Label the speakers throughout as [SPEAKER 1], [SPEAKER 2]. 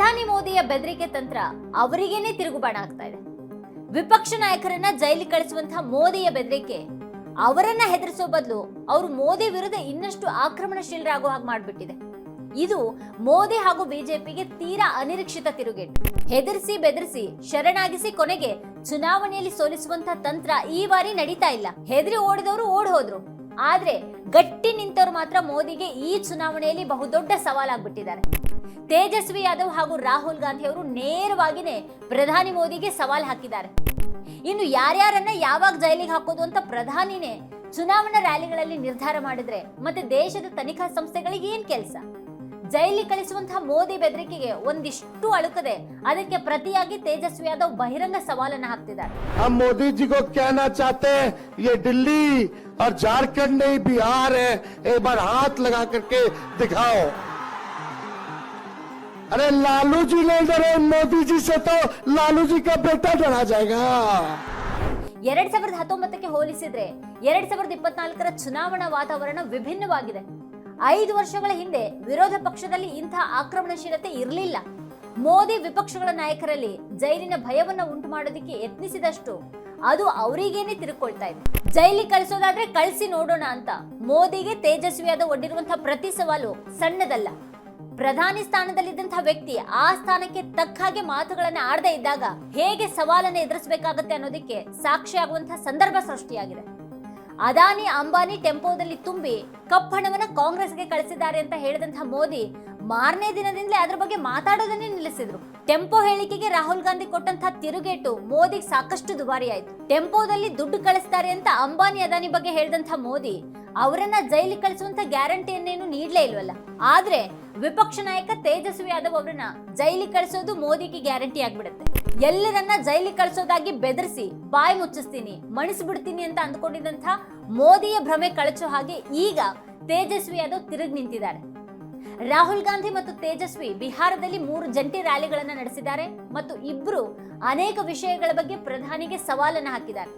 [SPEAKER 1] ಪ್ರಧಾನಿ ಮೋದಿಯ ಬೆದರಿಕೆ ತಂತ್ರ ಅವರಿಗೇನೆ ತಿರುಗುಬಾಣ ಆಗ್ತಾ ಇದೆ. ವಿಪಕ್ಷ ನಾಯಕರನ್ನ ಜೈಲಿಗೆ ಕಳಿಸುವಂತಹ ಮೋದಿಯ ಬೆದರಿಕೆ ಅವರನ್ನ ಹೆದರಿಸೋ ಬದಲು ಅವರು ಮೋದಿ ವಿರುದ್ಧ ಇನ್ನಷ್ಟು ಆಕ್ರಮಣಶೀಲರಾಗೋ ಹಾಗೆ ಮಾಡಿಬಿಟ್ಟಿದೆ. ಇದು ಮೋದಿ ಹಾಗೂ ಬಿಜೆಪಿಗೆ ತೀರಾ ಅನಿರೀಕ್ಷಿತ ತಿರುಗೇಟು. ಹೆದರಿಸಿ ಬೆದರಿಸಿ ಶರಣಾಗಿಸಿ ಕೊನೆಗೆ ಚುನಾವಣೆಯಲ್ಲಿ ಸೋಲಿಸುವಂತ ತಂತ್ರ ಈ ಬಾರಿ ನಡೀತಾ ಇಲ್ಲ. ಹೆದರಿ ಓಡಿದವರು ಓಡ್ ಹೋದ್ರು. ಆದ್ರೆ ಗಟ್ಟಿ ನಿಂತವರು ಮಾತ್ರ ಮೋದಿಗೆ ಈ ಚುನಾವಣೆಯಲ್ಲಿ ಬಹುದೊಡ್ಡ ಸವಾಲಾಗ್ಬಿಟ್ಟಿದ್ದಾರೆ. ತೇಜಸ್ವಿ ಯಾದವ್ ಹಾಗೂ ರಾಹುಲ್ ಗಾಂಧಿ ಅವರು ನೇರವಾಗಿನೇ ಪ್ರಧಾನಿ ಮೋದಿಗೆ ಸವಾಲ್ ಹಾಕಿದ್ದಾರೆ. ಇನ್ನು ಯಾರ್ಯಾರನ್ನ ಯಾವಾಗ ಜೈಲಿಗೆ ಹಾಕೋದು ಅಂತ ಪ್ರಧಾನಿನೇ ಚುನಾವಣಾ ರ್ಯಾಲಿಗಳಲ್ಲಿ ನಿರ್ಧಾರ ಮಾಡಿದ್ರೆ ಮತ್ತೆ ದೇಶದ ತನಿಖಾ ಸಂಸ್ಥೆಗಳಿಗೆ ಏನ್ ಕೆಲಸ? ಜೈಲಿಗೆ ಕಳಿಸುವಂತಹ ಮೋದಿ ಬೆದರಿಕೆಗೆ ಒಂದಿಷ್ಟು ಅಳುಕದೆ ಅದಕ್ಕೆ ಪ್ರತಿಯಾಗಿ ತೇಜಸ್ವಿ ಯಾದವ್ ಬಹಿರಂಗ ಸವಾಲನ್ನ ಹಾಕ್ತಿದ್ದಾರೆ.
[SPEAKER 2] हम मोदी जी को कहना चाहते हैं ये दिल्ली और झारखंड नहीं बिहार है एक बार हाथ लगा करके दिखाओ अरे लालू जी नहीं डरे मोदी जी से तो लालू जी का बेटा डरा जाएगा
[SPEAKER 1] ಎರಡ್ ಸಾವಿರದ ಹತ್ತೊಂಬತ್ತಕ್ಕೆ ಹೋಲಿಸಿದ್ರೆ ಎರಡ್ ಸಾವಿರದ ಇಪ್ಪತ್ನಾಲ್ಕರ ಚುನಾವಣಾ ವಾತಾವರಣ ವಿಭಿನ್ನವಾಗಿದೆ ಐದು ವರ್ಷಗಳ ಹಿಂದೆ ವಿರೋಧ ಪಕ್ಷದಲ್ಲಿ ಇಂತಹ ಆಕ್ರಮಣಶೀಲತೆ ಇರಲಿಲ್ಲ ಮೋದಿ ವಿಪಕ್ಷಗಳ ನಾಯಕರಲ್ಲಿ ಜೈಲಿನ ಭಯವನ್ನ ಉಂಟು ಮಾಡೋದಕ್ಕೆ ಯತ್ನಿಸಿದಷ್ಟು ಅದು ಅವರಿಗೇನೆ ತಿರುಕೊಳ್ತಾ ಇದೆ. ಜೈಲಿಗೆ ಕಳಿಸೋದಾದ್ರೆ ಕಳಿಸಿ ನೋಡೋಣ ಅಂತ ಮೋದಿಗೆ ತೇಜಸ್ವಿಯಾದ ಒಡ್ಡಿರುವಂತಹ ಪ್ರತಿ ಸವಾಲು ಸಣ್ಣದಲ್ಲ. ಪ್ರಧಾನಿ ಸ್ಥಾನದಲ್ಲಿದ್ದಂತಹ ವ್ಯಕ್ತಿ ಆ ಸ್ಥಾನಕ್ಕೆ ತಕ್ಕ ಹಾಗೆ ಮಾತುಗಳನ್ನ ಆಡದೇ ಇದ್ದಾಗ ಹೇಗೆ ಸವಾಲನ್ನ ಎದುರಿಸಬೇಕಾಗತ್ತೆ ಅನ್ನೋದಕ್ಕೆ ಸಾಕ್ಷಿಯಾಗುವಂತಹ ಸಂದರ್ಭ ಸೃಷ್ಟಿಯಾಗಿದೆ. ಅದಾನಿ ಅಂಬಾನಿ ಟೆಂಪೋದಲ್ಲಿ ತುಂಬಿ ಕಪ್ಪಣವನ್ನ ಕಾಂಗ್ರೆಸ್ಗೆ ಕಳಿಸಿದ್ದಾರೆ ಅಂತ ಹೇಳಿದಂತಹ ಮೋದಿ ಮಾರನೇ ದಿನದಿಂದಲೇ ಅದ್ರ ಬಗ್ಗೆ ಮಾತಾಡೋದನ್ನೇ ನಿಲ್ಲಿಸಿದ್ರು. ಟೆಂಪೋ ಹೇಳಿಕೆಗೆ ರಾಹುಲ್ ಗಾಂಧಿ ಕೊಟ್ಟಂತಹ ತಿರುಗೇಟು ಮೋದಿಗೆ ಸಾಕಷ್ಟು ದುಬಾರಿ ಆಯ್ತು ಟೆಂಪೋದಲ್ಲಿ ದುಡ್ಡು ಕಳಿಸ್ತಾರೆ ಅಂತ ಅಂಬಾನಿ ಅದಾನಿ ಬಗ್ಗೆ ಹೇಳಿದಂತ ಮೋದಿ, ಅವರನ್ನ ಜೈಲಿಗೆ ಕಳಿಸುವಂತ ಗ್ಯಾರಂಟಿಯನ್ನೇನು ನೀಡಲೇ ಇಲ್ವಲ್ಲ. ಆದ್ರೆ ವಿಪಕ್ಷ ನಾಯಕ ತೇಜಸ್ವಿ ಯಾದವ್ ಅವರನ್ನ ಜೈಲಿಗೆ ಕಳಿಸೋದು ಮೋದಿಗೆ ಗ್ಯಾರಂಟಿ ಆಗ್ಬಿಡುತ್ತೆ. ಎಲ್ಲರನ್ನ ಜೈಲಿಗೆ ಕಳಿಸೋದಾಗಿ ಬೆದರಿಸಿ ಬಾಯಿ ಮುಚ್ಚಿಸ್ತೀನಿ ಮಣಿಸ್ಬಿಡ್ತೀನಿ ಅಂತ ಅಂದ್ಕೊಂಡಿದ್ದಂಥ ಮೋದಿಯ ಭ್ರಮೆ ಕಳಚೋ ಹಾಗೆ ಈಗ ತೇಜಸ್ವಿ ಯಾದವ್ ತಿರುಗಿ ನಿಂತಿದ್ದಾರೆ. ರಾಹುಲ್ ಗಾಂಧಿ ಮತ್ತು ತೇಜಸ್ವಿ ಬಿಹಾರದಲ್ಲಿ ಮೂರು ಜಂಟಿ ರ್ಯಾಲಿಗಳನ್ನ ನಡೆಸಿದ್ದಾರೆ ಮತ್ತು ಇಬ್ರು ಅನೇಕ ವಿಷಯಗಳ ಬಗ್ಗೆ ಪ್ರಧಾನಿಗೆ ಸವಾಲನ್ನ ಹಾಕಿದ್ದಾರೆ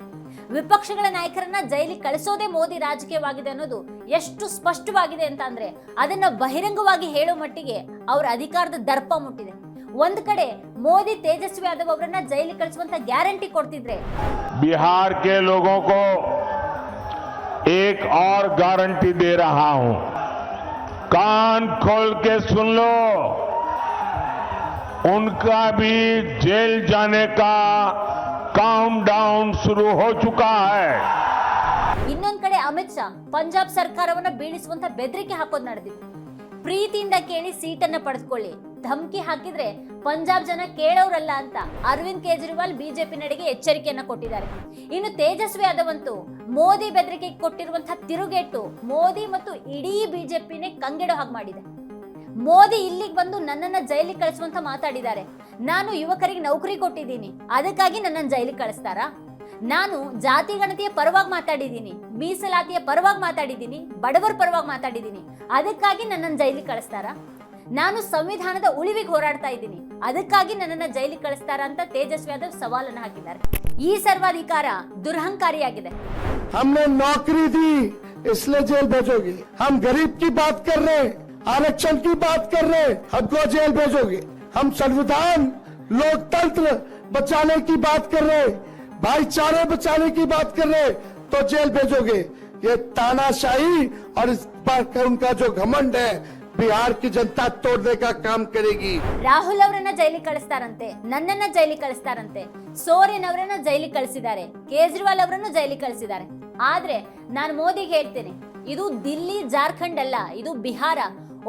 [SPEAKER 1] ವಿಪಕ್ಷಗಳ ನಾಯಕರನ್ನ ಜೈಲಿಗೆ ಕಳಿಸೋದೇ ಮೋದಿ ರಾಜಕೀಯವಾಗಿದೆ ಅನ್ನೋದು ಎಷ್ಟು ಸ್ಪಷ್ಟವಾಗಿದೆ ಅಂತ ಅಂದ್ರೆ ಅದನ್ನ ಬಹಿರಂಗವಾಗಿ ಹೇಳೋ ಮಟ್ಟಿಗೆ ಅವರ ಅಧಿಕಾರದ ದರ್ಪ ಮುಟ್ಟಿದೆ ಒಂದ್ ಕಡೆ ಮೋದಿ ತೇಜಸ್ವಿ ಯಾದವ್ ಅವರನ್ನ ಜೈಲಿಗೆ ಕಳಿಸುವಂತ ಗ್ಯಾರಂಟಿ ಕೊಡ್ತಿದ್ರೆ
[SPEAKER 3] बिहार के लोगों को एक और गारंटी दे रहा हूं कान खोल के सुन लो उनका भी जेल जाने का काउंट डाउन शुरू हो चुका है
[SPEAKER 1] ಇನ್ನೊಂದ್ ಕಡೆ ಅಮಿತ್ ಶಾ ಪಂಜಾಬ್ ಸರ್ಕಾರವನ್ನ ಬೀಳಿಸುವಂತ ಬೆದರಿಕೆ ಹಾಕೋದ್ ನಡೆದಿತ್ತು ಪ್ರೀತಿಯಿಂದ ಕೇಳಿ ಸೀಟನ್ನ ಪಡೆದುಕೊಳ್ಳಿ ಧಮಕಿ ಹಾಕಿದ್ರೆ ಪಂಜಾಬ್ ಜನ ಕೇಳೋರಲ್ಲ ಅಂತ ಅರವಿಂದ್ ಕೇಜ್ರಿವಾಲ್ ಬಿಜೆಪಿ ನಡೆಗೆ ಎಚ್ಚರಿಕೆಯನ್ನ ಕೊಟ್ಟಿದ್ದಾರೆ ಇನ್ನು ತೇಜಸ್ವಿ ಯಾದವಂತೂ ಮೋದಿ ಬೆದರಿಕೆ ಕೊಟ್ಟಿರುವಂತಹ ತಿರುಗೇಟು ಮೋದಿ ಮತ್ತು ಇಡೀ ಬಿಜೆಪಿನೇ ಕಂಗೆಡೋ ಹಾಗೆ ಮಾಡಿದೆ. ಮೋದಿ ಇಲ್ಲಿಗೆ ಬಂದು ನನ್ನನ್ನ ಜೈಲಿಗೆ ಕಳಿಸುವಂತ ಮಾತಾಡಿದ್ದಾರೆ. ನಾನು ಯುವಕರಿಗೆ ನೌಕರಿ ಕೊಟ್ಟಿದ್ದೀನಿ. ಅದಕ್ಕಾಗಿ ನನ್ನನ್ನು ಜೈಲಿಗೆ ಕಳಿಸ್ತಾರಾ? ನಾನು ಜಾತಿ ಗಣತಿಯ ಪರವಾಗಿ ಮಾತಾಡಿದ್ದೀನಿ. ಮೀಸಲಾತಿಯ ಪರವಾಗಿ ಮಾತಾಡಿದ್ದೀನಿ. ಬಡವರ ಪರವಾಗಿ ಮಾತಾಡಿದ್ದೀನಿ. ಅದಕ್ಕಾಗಿ ನನ್ನನ್ನು ಜೈಲಿಗೆ ಕಳಿಸ್ತಾರಾ? ನಾನು ಸಂವಿಧಾನದ ಉಳಿವಿಗೆ ಹೋರಾಡ್ತಾ ಇದ್ದೀನಿ. ಅದಕ್ಕಾಗಿ ನನ್ನನ್ನ ಜೈಲಿಗೆ ಕಳಿಸ್ತಾರಾ ಅಂತ ತೇಜಸ್ವಿ ಯಾದವ್ ಸವಾಲನ್ನು ಹಾಕಿದ್ದಾರೆ ಈ ಸರ್ವಾಧಿಕಾರ ದುರಹಂಕಾರಿಯಾಗಿದೆ
[SPEAKER 2] हमने नौकरी दी इसलिए जेल भेजोगे हम गरीब की बात कर रहे हैं आरक्षण की बात कर रहे हैं हमको जेल भेजोगे हम संविधान लोकतंत्र बचाने की बात कर रहे हैं भाईचारे बचाने की बात कर रहे हैं तो जेल भेजोगे ये तानाशाही और इस पर उनका जो घमंड है बिहार की जनता तोड़ने का काम करेगी
[SPEAKER 1] ರಾಹುಲ್ ಅವರನ್ನ ಜೈಲಿಗೆ ಕಳಿಸ್ತಾರಂತೆ ನನ್ನನ್ನ ಜೈಲಿಗೆ ಕಳಿಸ್ತಾರಂತೆ ಸೋರೆನ್ ಅವರನ್ನ ಜೈಲಿಗೆ ಕಳಿಸಿದ್ದಾರೆ ಕೇಜ್ರಿವಾಲ್ ಅವರನ್ನು ಜೈಲಿಗೆ ಕಳಿಸಿದ್ದಾರೆ ಆದ್ರೆ ನಾನು ಮೋದಿಗೆ ಹೇಳ್ತೇನೆ ಇದು ದಿಲ್ಲಿ ಜಾರ್ಖಂಡ್ ಅಲ್ಲ ಇದು ಬಿಹಾರ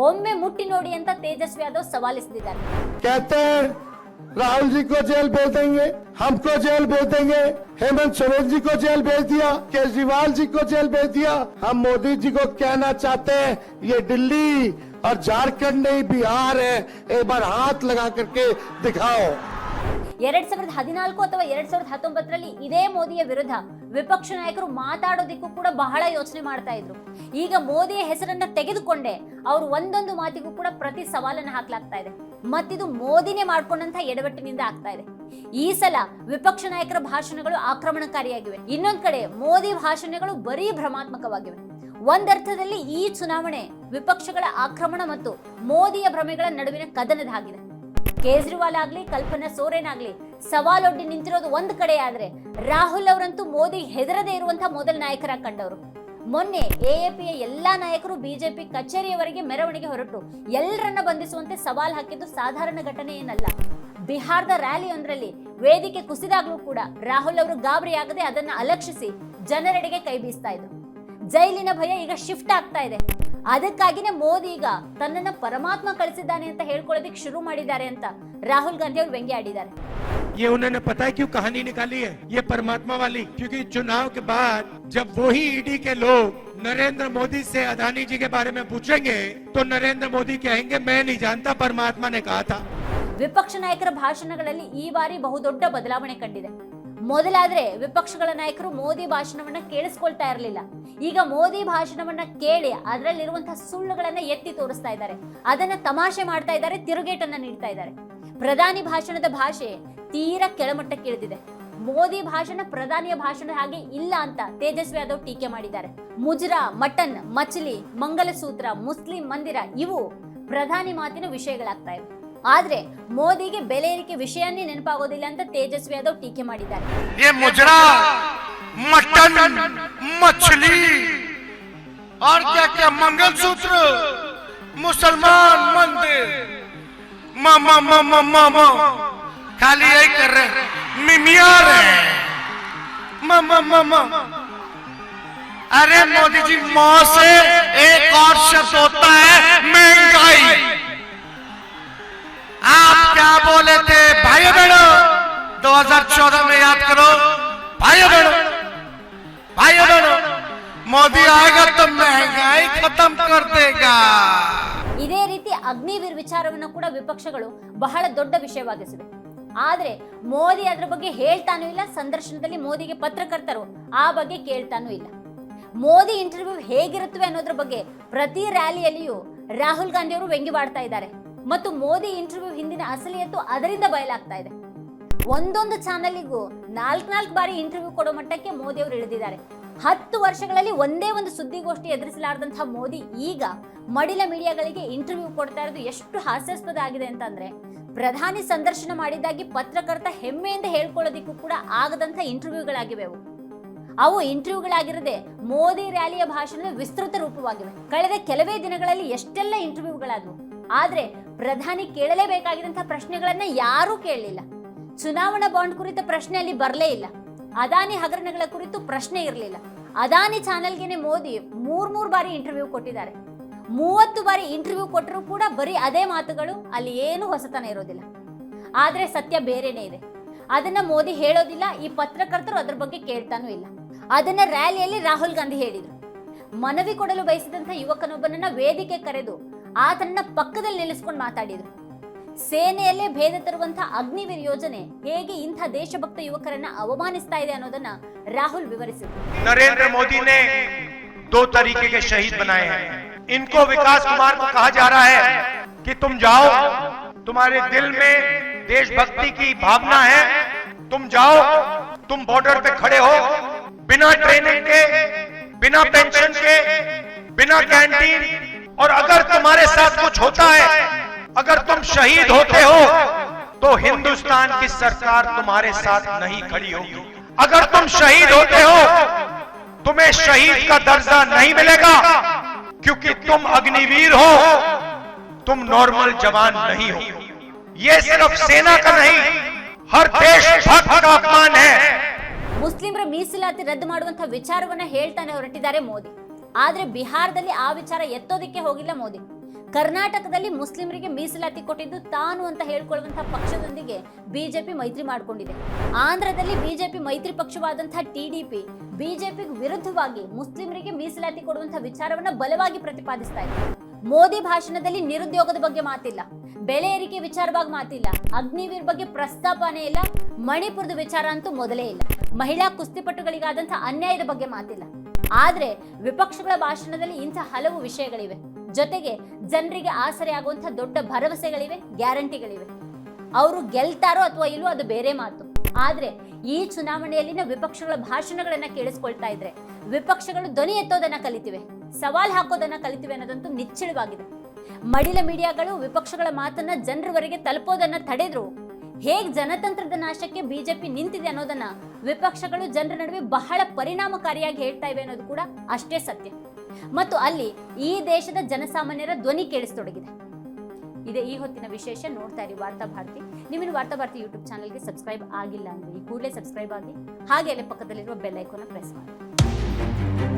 [SPEAKER 1] ಒಮ್ಮೆ ಮುಟ್ಟಿ ನೋಡಿ ಅಂತ ತೇಜಸ್ವಿ ಯಾದವ್ ಸವಾಲಿಸಿದ್ದಾರೆ
[SPEAKER 2] कहते हैं राहुल जी को जेल भेज देंगे हमको जेल भेज देंगे हेमंत सोरेन जी को जेल भेज दिया केजरीवाल जी को जेल भेज दिया हम मोदी जी को कहना चाहते हैं ये दिल्ली और झारखंड नहीं बिहार है एक बार हाथ लगा करके दिखाओ
[SPEAKER 1] ಎರಡ್ ಸಾವಿರದ ಹದಿನಾಲ್ಕು ಅಥವಾ ಎರಡ್ ಸಾವಿರದ ಹತ್ತೊಂಬತ್ತರಲ್ಲಿ ಇದೇ ಮೋದಿಯ ವಿರುದ್ಧ ವಿಪಕ್ಷ ನಾಯಕರು ಮಾತಾಡೋದಿಕ್ಕೂ ಕೂಡ ಬಹಳ ಯೋಚನೆ ಮಾಡ್ತಾ ಇದ್ರು ಈಗ ಮೋದಿಯ ಹೆಸರನ್ನ ತೆಗೆದುಕೊಂಡೆ ಅವರು ಒಂದೊಂದು ಮಾತಿಗೂ ಕೂಡ ಪ್ರತಿ ಸವಾಲನ್ನ ಹಾಕ್ಲಾಗ್ತಾ ಇದೆ ಮತ್ತಿದು ಮೋದಿನೇ ಮಾಡ್ಕೊಂಡಂತ ಎಡವಟ್ಟಿನಿಂದ ಆಗ್ತಾ ಇದೆ ಈ ಸಲ ವಿಪಕ್ಷ ನಾಯಕರ ಭಾಷಣಗಳು ಆಕ್ರಮಣಕಾರಿಯಾಗಿವೆ ಇನ್ನೊಂದ್ ಕಡೆ ಮೋದಿ ಭಾಷಣಗಳು ಬರೀ ಭ್ರಮಾತ್ಮಕವಾಗಿವೆ ಒಂದರ್ಥದಲ್ಲಿ ಈ ಚುನಾವಣೆ ವಿಪಕ್ಷಗಳ ಆಕ್ರಮಣ ಮತ್ತು ಮೋದಿಯ ಭ್ರಮೆಗಳ ನಡುವಿನ ಕದನದಾಗಿದೆ ಕೇಜ್ರಿವಾಲ್ ಆಗ್ಲಿ, ಕಲ್ಪನಾ ಸೋರೆನ್ ಆಗ್ಲಿ ಸವಾಲೊಡ್ಡಿ ನಿಂತಿರೋದು ಒಂದ್ ಕಡೆ ಆದ್ರೆ ರಾಹುಲ್ ಅವರಂತೂ ಮೋದಿ ಹೆದರದೇ ಇರುವಂತಹ ಮೊದಲ ನಾಯಕರಾಗಿ ಕಂಡವರು. ಮೊನ್ನೆ ಎಎಪಿಯ ಎಲ್ಲಾ ನಾಯಕರು ಬಿಜೆಪಿ ಕಚೇರಿಯವರೆಗೆ ಮೆರವಣಿಗೆ ಹೊರಟು. ಎಲ್ಲರನ್ನ ಬಂಧಿಸುವಂತೆ ಸವಾಲ್ ಹಾಕಿದ್ದು ಸಾಧಾರಣ ಘಟನೆ ಏನಲ್ಲ ಬಿಹಾರದ ರ್ಯಾಲಿಯೊಂದರಲ್ಲಿ ವೇದಿಕೆ ಕುಸಿದಾಗ್ಲೂ ಕೂಡ ರಾಹುಲ್ ಅವರು ಗಾಬರಿಯಾಗದೆ ಅದನ್ನ ಅಲಕ್ಷಿಸಿ ಜನರೆಡೆಗೆ ಕೈ ಬೀಸ್ತಾ ಇದ್ರು. ಜೈಲಿನ ಭಯ ಈಗ ಶಿಫ್ಟ್ ಆಗ್ತಾ ಇದೆ ಅದಕ್ಕಾಗಿನೇ ಮೋದಿ ಈಗ ತನ್ನನ್ನ ಪರಮಾತ್ಮ ಕಳಿಸಿದ್ದಾನೆ ಅಂತ ಹೇಳ್ಕೊಳ್ಳೋದಿಕ್ ಶುರು ಮಾಡಿದ್ದಾರೆ ಅಂತ ರಾಹುಲ್ ಗಾಂಧಿ ಅವರು ವ್ಯಂಗ್ಯ ಆಡಿದ್ದಾರೆ
[SPEAKER 4] ये उन्होंने पता है क्यों कहानी निकाली है ये परमात्मा वाली क्योंकि चुनाव के बाद जब वही ईडी के लोग नरेंद्र मोदी से अदानी जी के बारे में पूछेंगे तो नरेंद्र मोदी कहेंगे मैं नहीं जानता परमात्मा ने कहा था
[SPEAKER 1] ವಿಪಕ್ಷ ನಾಯಕರ ಭಾಷಣಗಳಲ್ಲಿ ಈ ಬಾರಿ ಬಹುದೊಡ್ಡ ಬದಲಾವಣೆ ಕಂಡಿದೆ ಮೊದಲಾದ್ರೆ ವಿಪಕ್ಷಗಳ ನಾಯಕರು ಮೋದಿ ಭಾಷಣವನ್ನ ಕೇಳಿಸ್ಕೊಳ್ತಾ ಇರಲಿಲ್ಲ. ಈಗ ಮೋದಿ ಭಾಷಣವನ್ನ ಕೇಳಿ ಅದರಲ್ಲಿರುವಂತಹ ಸುಳ್ಳುಗಳನ್ನ ಎತ್ತಿ ತೋರಿಸ್ತಾ ಇದ್ದಾರೆ. ಅದನ್ನ ತಮಾಷೆ ಮಾಡ್ತಾ ಇದ್ದಾರೆ, ತಿರುಗೇಟನ್ನ ನೀಡ್ತಾ ಇದ್ದಾರೆ. ಪ್ರಧಾನಿ ಭಾಷಣದ ಭಾಷೆ ತೀರಾ ಕೆಳಮಟ್ಟಕ್ಕೆ ಇಳಿದಿದೆ ಮೋದಿ ಭಾಷಣ ಪ್ರಧಾನಿಯ ಭಾಷಣ ಹಾಗೆ ಇಲ್ಲ ಅಂತ ತೇಜಸ್ವಿ ಯಾದವ್ ಟೀಕೆ ಮಾಡಿದ್ದಾರೆ. ಮುಜರಾ, ಮಟನ್, ಮಚಲಿ, ಮಂಗಲಸೂತ್ರ, ಮುಸ್ಲಿಂ ಮಂದಿರ ಇವು ಪ್ರಧಾನಿ ಮಾತಿನ ವಿಷಯಗಳಾಗ್ತಾ ಇವೆ. ಆದ್ರೆ ಮೋದಿಗೆ ಬೆಲೆ ಏರಿಕೆ ವಿಷಯನೇ ನೆನಪಾಗೋದಿಲ್ಲ ಅಂತ ತೇಜಸ್ವಿ ಯಾದವ್ ಟೀಕೆ ಮಾಡಿದ್ದಾರೆ
[SPEAKER 5] ये मुजरा मटन मछली और क्या क्या मंगलसूत्र मुसलमान मंदिर मामा मामा मामा खाली यही कर रहे मिमिया रहे मामा मामा अरे मोदी जी मौ से एक और शब्द होता है महंगाई आप क्या बोले थे भाई बहनों 2014 में याद करो भाई बहनों भाई बहनों मोदी आएगा तो महंगाई खत्म कर देगा
[SPEAKER 1] ಇದೇ ರೀತಿ ಅಗ್ನಿವೀರ್ ವಿಚಾರವನ್ನು ಕೂಡ ವಿಪಕ್ಷಗಳು ಬಹಳ ದೊಡ್ಡ ವಿಷಯವಾಗಿಸಿದೆ ಆದ್ರೆ ಮೋದಿ ಅದ್ರ ಬಗ್ಗೆ ಹೇಳ್ತಾನೂ ಇಲ್ಲ ಸಂದರ್ಶನದಲ್ಲಿ ಮೋದಿಗೆ ಪತ್ರಕರ್ತರು ಆ ಬಗ್ಗೆ ಕೇಳ್ತಾನೂ ಇಲ್ಲ ಮೋದಿ ಇಂಟರ್ವ್ಯೂ ಹೇಗಿರುತ್ತವೆ ಅನ್ನೋದ್ರ ಬಗ್ಗೆ ಪ್ರತಿ ರ್ಯಾಲಿಯಲ್ಲಿಯೂ ರಾಹುಲ್ ಗಾಂಧಿ ಅವರು ವ್ಯಂಗ್ಯವಾಡ್ತಾ ಇದ್ದಾರೆ ಮತ್ತು ಮೋದಿ ಇಂಟರ್ವ್ಯೂ ಹಿಂದಿನ ಅಸಲಿಯತ್ತು ಅದರಿಂದ ಬಯಲಾಗ್ತಾ ಇದೆ. ಒಂದೊಂದು ಚಾನಲಿಗೂ ನಾಲ್ಕು ನಾಲ್ಕು ಬಾರಿ ಇಂಟರ್ವ್ಯೂ ಕೊಡೋ ಮಟ್ಟಕ್ಕೆ ಮೋದಿ ಅವರು ಇಳಿದಿದ್ದಾರೆ. ಹತ್ತು ವರ್ಷಗಳಲ್ಲಿ ಒಂದೇ ಒಂದು ಸುದ್ದಿಗೋಷ್ಠಿ ಎದುರಿಸಲಾರದಂತಹ ಮೋದಿ ಈಗ ಮಡಿಲ ಮೀಡಿಯಾಗಳಿಗೆ ಇಂಟರ್ವ್ಯೂ ಕೊಡ್ತಾ ಇರೋದು ಎಷ್ಟು ಹಾಸ್ಯಾಸ್ಪದ ಆಗಿದೆ ಅಂತಂದ್ರೆ, ಪ್ರಧಾನಿ ಸಂದರ್ಶನ ಮಾಡಿದ್ದಾಗಿ ಪತ್ರಕರ್ತ ಹೆಮ್ಮೆಯಿಂದ ಹೇಳ್ಕೊಳ್ಳೋದಿಕ್ಕೂ ಕೂಡ ಆಗದಂತ ಇಂಟರ್ವ್ಯೂಗಳಾಗಿವೆ ಅವು. ಅವು ಇಂಟರ್ವ್ಯೂಗಳಾಗಿರದೆ ಮೋದಿ ರ್ಯಾಲಿಯ ಭಾಷಣದ ವಿಸ್ತೃತ ರೂಪವಾಗಿವೆ. ಕಳೆದ ಕೆಲವೇ ದಿನಗಳಲ್ಲಿ ಎಷ್ಟೆಲ್ಲ ಇಂಟರ್ವ್ಯೂಗಳಾದವು ಆದ್ರೆ ಪ್ರಧಾನಿ ಕೇಳಲೇಬೇಕಾಗಿದಂತಹ ಪ್ರಶ್ನೆಗಳನ್ನ ಯಾರೂ ಕೇಳಲಿಲ್ಲ. ಚುನಾವಣಾ ಬಾಂಡ್ ಕುರಿತ ಪ್ರಶ್ನೆ ಅಲ್ಲಿ ಬರಲೇ ಇಲ್ಲ. ಅದಾನಿ ಹಗರಣಗಳ ಕುರಿತು ಪ್ರಶ್ನೆ ಇರಲಿಲ್ಲ. ಅದಾನಿ ಚಾನೆಲ್ಗೆನೆ ಮೋದಿ ಮೂರ್ ಮೂರ್ ಬಾರಿ ಇಂಟರ್ವ್ಯೂ ಕೊಟ್ಟಿದ್ದಾರೆ. ಮೂವತ್ತು ಬಾರಿ ಇಂಟರ್ವ್ಯೂ ಕೊಟ್ಟರು ಕೂಡ ಬರೀ ಅದೇ ಮಾತುಗಳು, ಅಲ್ಲಿ ಏನು ಹೊಸತನ ಇರೋದಿಲ್ಲ. ಆದ್ರೆ ಸತ್ಯ ಬೇರೆನೇ ಇದೆ. ಅದನ್ನ ಮೋದಿ ಹೇಳೋದಿಲ್ಲ, ಈ ಪತ್ರಕರ್ತರು ಅದ್ರ ಬಗ್ಗೆ ಕೇಳ್ತಾನೂ ಇಲ್ಲ. ಅದನ್ನ ರ್ಯಾಲಿಯಲ್ಲಿ ರಾಹುಲ್ ಗಾಂಧಿ ಹೇಳಿದರು. ಮನವಿ ಕೊಡಲು ಬಯಸಿದಂತ ಯುವಕನೊಬ್ಬನನ್ನ ವೇದಿಕೆ ಕರೆದು ಆತನನ್ನ ಪಕ್ಕದಲ್ಲಿ ನಿಲ್ಲಿಸ್ಕೊಂಡು ಮಾತಾಡಿದ್ರು ಸೇನೆಯಲ್ಲೇ ಭೇದ ತರುವಂತಹ ಅಗ್ನಿವೀರ್ ಯೋಜನೆ ಹೇಗೆ ಇಂಥ ದೇಶಭಕ್ತ ಯುವಕರನ್ನ ಅವಮಾನಿಸ್ತಾ ಇದೆ ಅನ್ನೋದನ್ನ ರಾಹುಲ್ ವಿವರಿಸಿದ್ರು
[SPEAKER 5] नरेंद्र मोदी ने दो तरीके के शहीद बनाए हैं इनको विकास कुमार को कहा जा रहा है कि तुम जाओ तुम्हारे दिल में देशभक्ति की भावना है तुम जाओ तुम बॉर्डर पे खड़े हो बिना ट्रेनिंग के बिना पेंशन के बिना कैंटीन और अगर तुम्हारे साथ कुछ होता है अगर तुम शहीद होते हो तो हिंदुस्तान की सरकार तुम्हारे साथ नहीं खड़ी होगी अगर तुम शहीद होते हो तुम्हें शहीद का दर्जा नहीं मिलेगा क्योंकि तुम अग्निवीर हो तुम नॉर्मल जवान नहीं हो ये सिर्फ सेना का नहीं हर देश भक्त का अपमान है
[SPEAKER 1] ಮುಸ್ಲಿಮರ ಮೀಸಲಾತಿ ರದ್ದು ಮಾಡುವಂತಹ ವಿಚಾರವನ್ನ ಹೇಳ್ತಾನೆ ಹೊರಟಿದ್ದಾರೆ ಮೋದಿ ಆದ್ರೆ ಬಿಹಾರದಲ್ಲಿ ಆ ವಿಚಾರ ಎತ್ತೋದಿಕ್ಕೆ ಹೋಗಿಲ್ಲ ಮೋದಿ. ಕರ್ನಾಟಕದಲ್ಲಿ ಮುಸ್ಲಿಮರಿಗೆ ಮೀಸಲಾತಿ ಕೊಟ್ಟಿದ್ದು ತಾನು ಅಂತ ಹೇಳ್ಕೊಳ್ಳುವಂತಹ ಪಕ್ಷದೊಂದಿಗೆ ಬಿಜೆಪಿ ಮೈತ್ರಿ ಮಾಡಿಕೊಂಡಿದೆ. ಆಂಧ್ರದಲ್ಲಿ ಬಿಜೆಪಿ ಮೈತ್ರಿ ಪಕ್ಷವಾದಂತಹ ಟಿಡಿಪಿ ಬಿಜೆಪಿಗೆ ವಿರುದ್ಧವಾಗಿ ಮುಸ್ಲಿಮರಿಗೆ ಮೀಸಲಾತಿ ಕೊಡುವಂತಹ ವಿಚಾರವನ್ನ ಬಲವಾಗಿ ಪ್ರತಿಪಾದಿಸ್ತಾ ಇದೆ. ಮೋದಿ ಭಾಷಣದಲ್ಲಿ ನಿರುದ್ಯೋಗದ ಬಗ್ಗೆ ಮಾತಿಲ್ಲ. ಬೆಲೆ ಏರಿಕೆ ವಿಚಾರವಾಗಿ ಮಾತಿಲ್ಲ. ಅಗ್ನಿವೀರ್ ಬಗ್ಗೆ ಪ್ರಸ್ತಾಪನೆ ಇಲ್ಲ. ಮಣಿಪುರದ ವಿಚಾರ ಅಂತೂ ಮೊದಲೇ ಇಲ್ಲ. ಮಹಿಳಾ ಕುಸ್ತಿಪಟುಗಳಿಗಾದಂತಹ ಅನ್ಯಾಯದ ಬಗ್ಗೆ ಮಾತಿಲ್ಲ. ಆದ್ರೆ ವಿಪಕ್ಷಗಳ ಭಾಷಣದಲ್ಲಿ ಇಂಥ ಹಲವು ವಿಷಯಗಳಿವೆ. ಜೊತೆಗೆ ಜನರಿಗೆ ಆಸರೆ ದೊಡ್ಡ ಭರವಸೆಗಳಿವೆ, ಗ್ಯಾರಂಟಿಗಳಿವೆ. ಅವರು ಗೆಲ್ತಾರೋ ಅಥವಾ ಇಲ್ಲೋ ಅದು ಬೇರೆ ಮಾತು. ಆದ್ರೆ ಈ ಚುನಾವಣೆಯಲ್ಲಿನ ವಿಪಕ್ಷಗಳ ಭಾಷಣಗಳನ್ನ ಕೇಳಿಸ್ಕೊಳ್ತಾ ಇದ್ರೆ ವಿಪಕ್ಷಗಳು ಧ್ವನಿ ಎತ್ತೋದನ್ನ ಕಲಿತಿವೆ, ಸವಾಲ್ ಹಾಕೋದನ್ನ ಕಲಿತಿವೆ ಅನ್ನೋದಂತೂ ನಿಚ್ಚಳವಾಗಿದೆ. ಮಡಿಲ ಮೀಡಿಯಾಗಳು ವಿಪಕ್ಷಗಳ ಮಾತನ್ನ ಜನರವರೆಗೆ ತಲುಪೋದನ್ನ ತಡೆದ್ರು ಹೇಗ್ ಜನತಂತ್ರದ ನಾಶಕ್ಕೆ ಬಿಜೆಪಿ ನಿಂತಿದೆ ಅನ್ನೋದನ್ನ ವಿಪಕ್ಷಗಳು ಜನರ ನಡುವೆ ಬಹಳ ಪರಿಣಾಮಕಾರಿಯಾಗಿ ಹೇಳ್ತಾ ಇವೆ ಅನ್ನೋದು ಕೂಡ ಅಷ್ಟೇ ಸತ್ಯ. ಮತ್ತು ಅಲ್ಲಿ ಈ ದೇಶದ ಜನಸಾಮಾನ್ಯರ ಧ್ವನಿ ಕೇಳಿಸ್ತೊಡಗಿದೆ. ಇದೆ ಈ ಹೊತ್ತಿನ ವಿಶೇಷ, ನೋಡ್ತಾ ಇರಿ ವಾರ್ತಾ ಭಾರತಿ. ನಿಮ್ಮ ವಾರ್ತಾ ಭಾರತಿ ಯೂಟ್ಯೂಬ್ ಚಾನಲ್ಗೆ ಸಬ್ಸ್ಕ್ರೈಬ್ ಆಗಿಲ್ಲ ಅಂದ್ರೆ ಈ ಕೂಡಲೇ ಸಬ್ಸ್ಕ್ರೈಬ್ ಆಗಿ ಹಾಗೆ ಪಕ್ಕದಲ್ಲಿರುವ ಬೆಲ್ ಐಕಾನ್ ಪ್ರೆಸ್ ಮಾಡಿ.